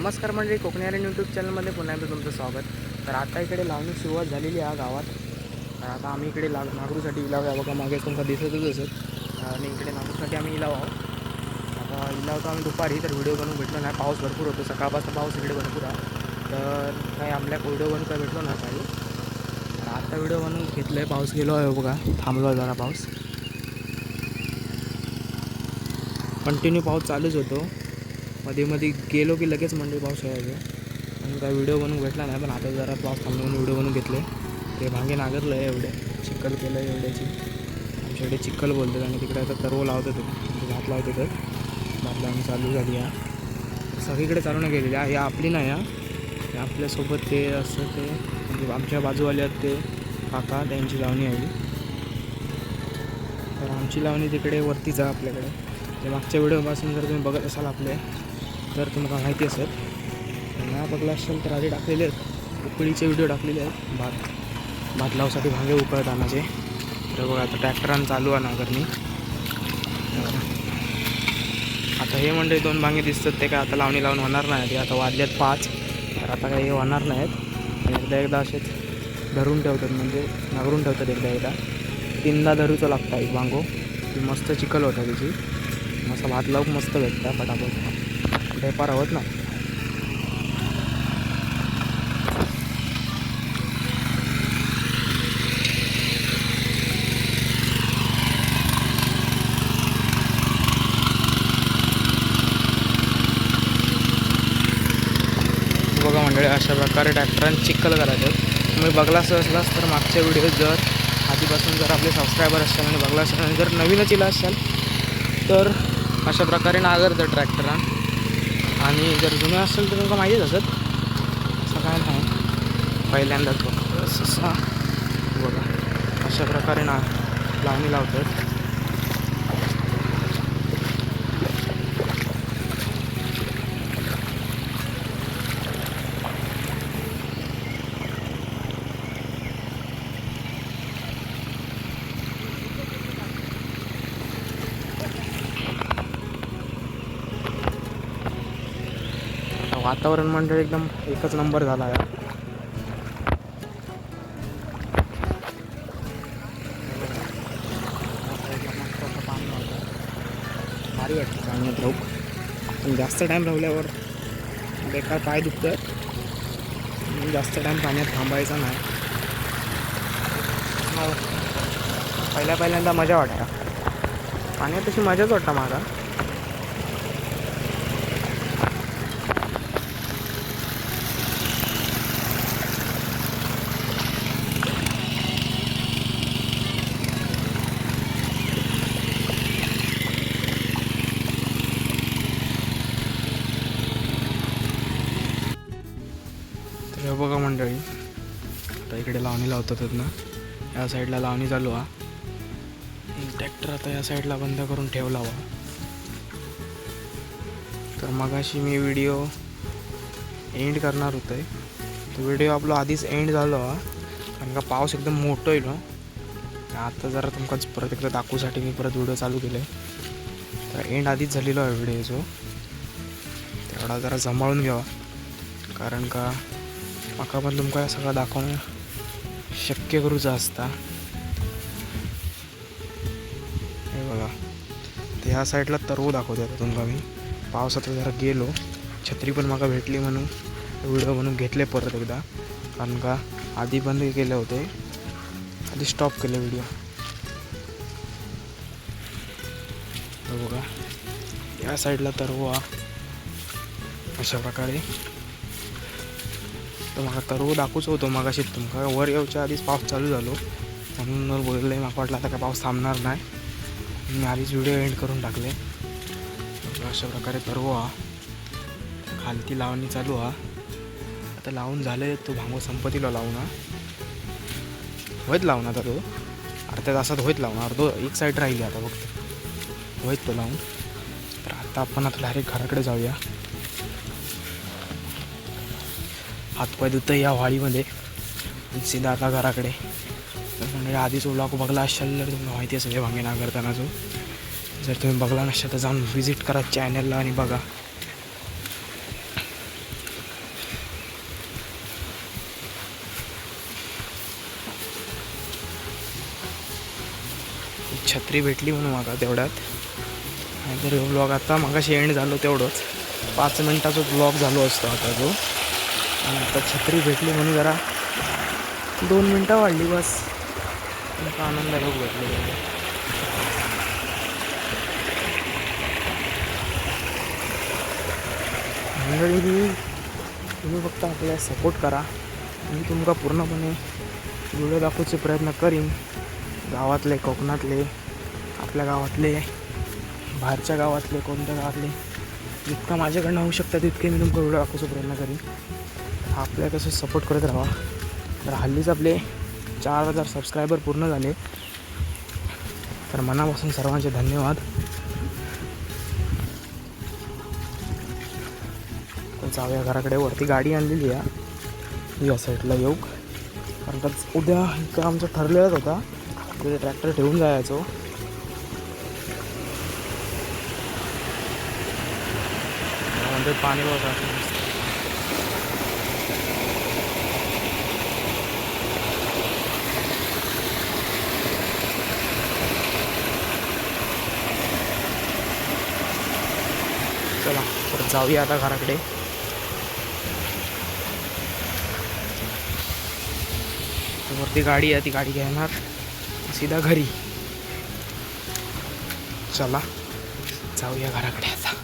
नमस्कार मंडळी कोकणी आर्यन यूट्यूब चॅनलमध्ये पुन्हा एकदा तुमचं स्वागत. तर आता इकडे लावणी सुरुवात झालेली आहे गावात. तर आता आम्ही इकडे लाग नागरूसाठी इलाव आहे बघा मागे तुमका दिसतच असत आणि इकडे नागरूसाठी आम्ही इलाव आहोत. आता इलाव तर आम्ही दुपारी तर व्हिडिओ बनवून भेटलो नाही. पाऊस भरपूर होतो सकाळपासून पाऊस इकडे भरपूर आहे. तर काही आपल्या व्हिडिओ बनवून काय भेटलो ना काही. तर आता व्हिडिओ बनवून घेतलं आहे पाऊस गेलो आहे बघा. थांबलो आहे जरा पाऊस. कंटिन्यू पाऊस चालूच होतो. मध्ये मध्ये गेलो की लगेच मंडळी पाऊस यायचं आणि काय व्हिडिओ बनवून भेटला नाही पण आता जरा पाऊस थांबून व्हिडिओ बनवून घेतले. ते भांगे नागरलं आहे एवढे चिखल केलं आहे एवढ्याची आमच्याकडे चिखल बोलतात आणि तिकडे आता तरव लावतो म्हणजे भात तर भात लावून चालू झाली या. सगळीकडे चालू नाही गेलेली आहे. आपली नाही या आपल्यासोबत ते असं ते म्हणजे आमच्या बाजूवाले आहेत ते काका त्यांची लावणी आहे. तर आमची लावणी तिकडे वरतीच आहे आपल्याकडे. ते मागच्या व्हिडिओपासून जर तुम्ही बघत असाल आपले तर तुम्हाला माहिती असेल ना बघला असेल तर आधी टाकलेले आहेत. उकळीचे व्हिडिओ टाकलेले आहेत. भात भात लावसाठी भांगे उकळत आणायचे. तर बघा आता ट्रॅक्टरानं चालू आहे नागरणी आता हे म्हणजे दोन भांगे दिसतात ते काय आता लावणी लावून होणार नाही. ते आता वाजल्यात पाच. तर आता काही हे होणार नाहीत. एकदा एकदा असेच धरून ठेवतात म्हणजे नागरून ठेवतात एकदा एकदा. तीनदा धरूचं लागतं एक भांगो. ती मस्त चिखल होता त्याची मस्त भात लावून मस्त भेटता पटापट व्यापार होत ना बघा मंडळी अशा प्रकारे ट्रॅक्टरांनी चिखल करायचं तुम्ही बघला असलास तर मागच्या व्हिडिओ जर आधीपासून जर आपले सबस्क्रायबर असाल आणि बघला असाल आणि जर नवीनच इला असाल तर अशा प्रकारे नागरतं ट्रॅक्टरान आणि जर जुनं असेल तर तुमका माहितीच असत असं काय नाही. पहिल्यांदाच बघ. असं. बघा अशा प्रकारे ना लावणी लावतात. वातावरण मंडळ एकदम एकच नंबर झाला आहे भारी वाटतं पाण्यात राहू. पण जास्त टाईम राहिल्यावर बेकार पाय दुखतं जास्त टाईम पाण्यात थांबायचा नाही. हो. पहिल्या पहिल्यांदा मजा वाटता पाण्यात तशी मजाच वाटतं मला हे बघा मंडळी. आता इकडे लावणी लावतात ना. या साईडला लावणी चालू हा. ट्रॅक्टर आता या साईडला बंद करून ठेवला वा तर मगाशी मी व्हिडिओ एंड करणार होते. तो व्हिडिओ आपला आधीच एंड झालो हा. कारण का पाऊस एकदम मोठं येईल आता जरा तुमकाच परत एकदा दाखवूसाठी मी परत व्हिडिओ चालू केले तर एंड आधीच झालेलो आहे व्हिडिओचो तेवढा जरा सांभाळून घ्यावा कारण का म्हाका पण तुमकां सगळं दाखवणं शक्य करूचा असता. हे बघा. ते ह्या साईडला तरवू दाखवते आता तुमका मी. पावसात जरा गेलो. छत्री पण म्हाका भेटली म्हणून. व्हिडिओ बनवून घेतले परत एकदा. कारण का आधी बंद केले होते. आधी स्टॉप केले व्हिडिओ. बघा. या साईडला तरवा अशा प्रकारे. तर म्हाका तरवो दाखवूच होतो मागाशी तुमका. वर येवच्या आधीच पाऊस चालू झालो. म्हणून बोलले म्हाका वाटलं आता काय पाऊस थांबणार नाही. मी आधीच व्हिडिओ एंड करून टाकले. अशा प्रकारे तरवो हा. खालती लावणी चालू हा. आता लावून झाले तो भांगो संपत्तीला लावून हा होईत लावून आता तो. अर्ध्या तासात होईत लावून अर्धो एक साईड राहिली आता फक्त. होईत तो लावून. तर आता आपण आता डायरेक्ट घराकडे जाऊया. हातपाय धुतं या वाडीमध्ये सीधा आता घराकडे म्हणजे आधीच ओला बघला असेल तर तुम्हाला माहिती असेल हे वांगे जो. जर तुम्ही बघला नसता तर जाऊन व्हिजिट करा चॅनलला आणि बघा. छत्री भेटली म्हणून मागा तेवढ्यात. नाहीतर ब्लॉग आता मागाशी एंड झालो तेवढंच. पाच मिनटाचा ब्लॉग झालो असतो आता जो. आणि आता छत्री भेटली म्हणून जरा दोन मिनटं वाढली बस. आता आनंदाला भेटलो मंडळी तुम्ही फक्त आपल्याला सपोर्ट करा. मी तुमका पूर्णपणे व्हिडिओ दाखवचे प्रयत्न करीन. गावातले कोकणातले आपल्या गावातले बाहेरच्या गावातले कोणत्या गावातले जितका माझ्याकडनं होऊ शकतं तितके मी तुमका व्हिडिओ दाखवायचा प्रयत्न करीन. आपल्या कसं सपोर्ट करत राहा. तर हल्लीच आपले चार हजार सबस्क्रायबर पूर्ण झाले. तर मनापासून सर्वांचे धन्यवाद. तर जाऊया घराकडे. वरती गाडी आणलेली आहे. या साईडला येऊ. कारण का उद्या इकडं आमचं ठरलेलंच होता. तिथे ट्रॅक्टर ठेवून जायचो. पाणी बस चला तर जाऊया आता घराकडे. तर वरती गाडी आहे ती गाडी घेणार. सीधा घरी. चला जाऊया घराकडे आता.